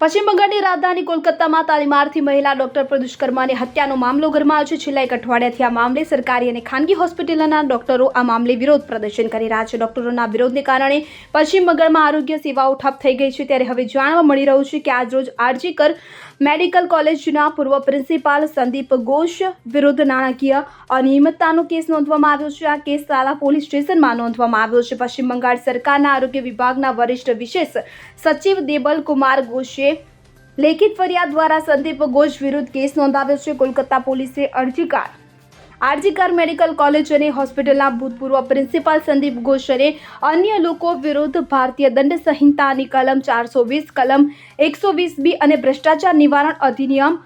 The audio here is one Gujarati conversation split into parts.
પશ્ચિમ બંગાળની રાજધાની કોલકાતામાં તાલીમાર્થી મહિલા ડોક્ટર પ્રદુષ્કર્માની હત્યાનો મામલો ગરમાયો છે. છેલ્લા એક અઠવાડિયાથી આ મામલે સરકારી અને ખાનગી હોસ્પિટલના ડોક્ટરો આ મામલે વિરોધ પ્રદર્શન કરી રહ્યા છે. ડોક્ટરોના વિરોધને કારણે પશ્ચિમ બંગાળમાં આરોગ્ય સેવાઓ ઠપ થઈ ગઈ છે. ત્યારે હવે જાણવા મળી રહ્યું છે કે આજરોજ આરજીકર મેડિકલ કોલેજના પૂર્વ પ્રિન્સિપાલ સંદીપ ઘોષ વિરુદ્ધ નાણાકીય અનિયમિતતાનો કેસ નોંધવામાં આવ્યો છે. આ કેસ સાલા પોલીસ સ્ટેશનમાં નોંધવામાં આવ્યો છે. પશ્ચિમ બંગાળ સરકારના આરોગ્ય વિભાગના વરિષ્ઠ વિશેષ સચિવ દેબલ કુમાર ઘોષે લેખિત ફરિયાદ દ્વારા સંદીપ ઘોષ વિરુદ્ધ કેસ નોંધાવ્યો છે. કોલકાતા પોલીસે અરજીકાર આરજીકર મેડિકલ કોલેજ અને હોસ્પિટલના ભૂતપૂર્વ પ્રિન્સિપાલ સંદીપ ઘોષ અને અન્ય લોકો વિરુદ્ધ ભારતીય દંડ સંહિતાની કલમ ચારસો વીસ, કલમ એકસો વીસ બી અને ભ્રષ્ટાચાર નિવારણ અધિનિયમ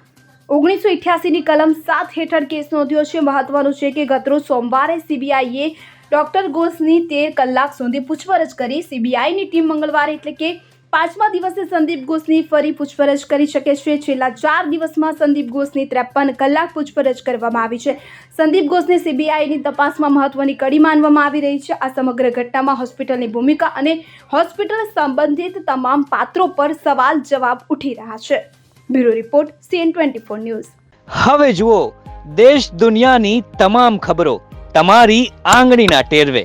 ઓગણીસો ઇઠ્યાસીની કલમ સાત હેઠળ કેસ નોંધ્યો છે. મહત્વનું છે કે ગતરો સોમવારે સીબીઆઈએ ડોક્ટર ઘોષની તેર કલાક સુધી પૂછપરછ કરી. સીબીઆઈની ટીમ મંગળવારે એટલે કે પાંચમા દિવસે સંદીપ ઘોષની ફરી પૂછપરછ કરી શકે છે. છેલ્લા ચાર દિવસમાં સંદીપ ઘોષની ત્રેપન કલાક પૂછપરછ કરવામાં આવી છે. સંદીપ ઘોષને સીબીઆઈની તપાસમાં મહત્વની કડી માનવામાં આવી રહી છે. આ સમગ્ર ઘટનામાં હોસ્પિટલની ભૂમિકા અને હોસ્પિટલ સંબંધિત તમામ પાત્રો પર સવાલ જવાબ ઉઠી રહ્યા છે. Bureau report CN twenty four news. હવે જુઓ, દેશ દુનિયાની તમામ ખબરો તમારી આંગળીના ટેરવે.